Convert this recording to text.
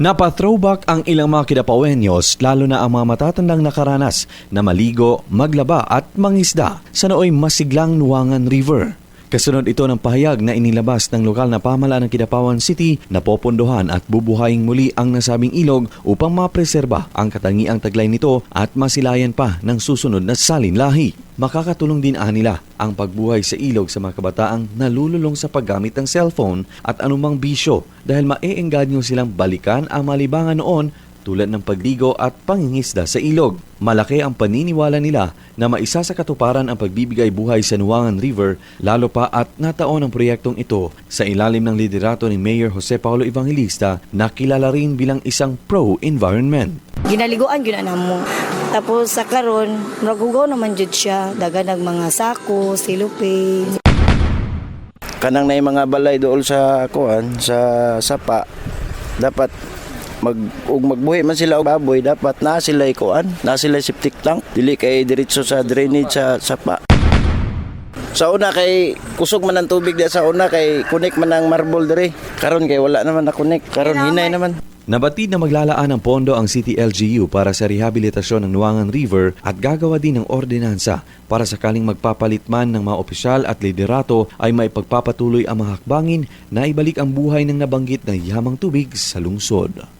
Napa-throwback ang ilang mga kidapawenyos lalo na ang mga matatandang nakaranas na maligo, maglaba at mangisda sa nooy masiglang Nuangan River. Kasunod ito ng pahayag na inilabas ng lokal na pamahalaan ng Kidapawan City na popondohan at bubuhayin muli ang nasabing ilog upang mapreserba ang katangiang taglay nito at masilayan pa ng susunod na salinlahi. Makakatulong din anila ang pagbuhay sa ilog sa mga kabataang nalululong sa paggamit ng cellphone at anumang bisyo dahil maeengganyo silang balikan ang malibangan noon tulad ng pagligo at pangingisda sa ilog. Malaki ang paniniwala nila na maisa sa katuparan ang pagbibigay buhay sa Nuangan River lalo pa at nataon ang proyektong ito sa ilalim ng liderato ni Mayor Jose Paulo Evangelista na kilala rin bilang isang pro-environment. ginaliguan gyud na mo. Tapos sa karon, naghugaw naman jud siya, daga ng mga sako, silupin. kanang na mga balay dool sa kuan sa sapa dapat mag ug magbuhi man sila og baboy dapat na sila kuan na sila septic tank. Dili kay diretso sa drainage sa sapa sa una kay kusog man ang tubig di sa una kay kunik man ang marble diri. Karon kay wala naman na kunik karon hinay naman. Nabatid na maglalaan ng pondo ang City LGU para sa rehabilitasyon ng Nuangan River at gagawa din ng ordinansa para sakaling magpapalit man ng mga opisyal at liderato ay may pagpapatuloy ang mga hakbangin na ibalik ang buhay ng nabanggit na yamang tubig sa lungsod.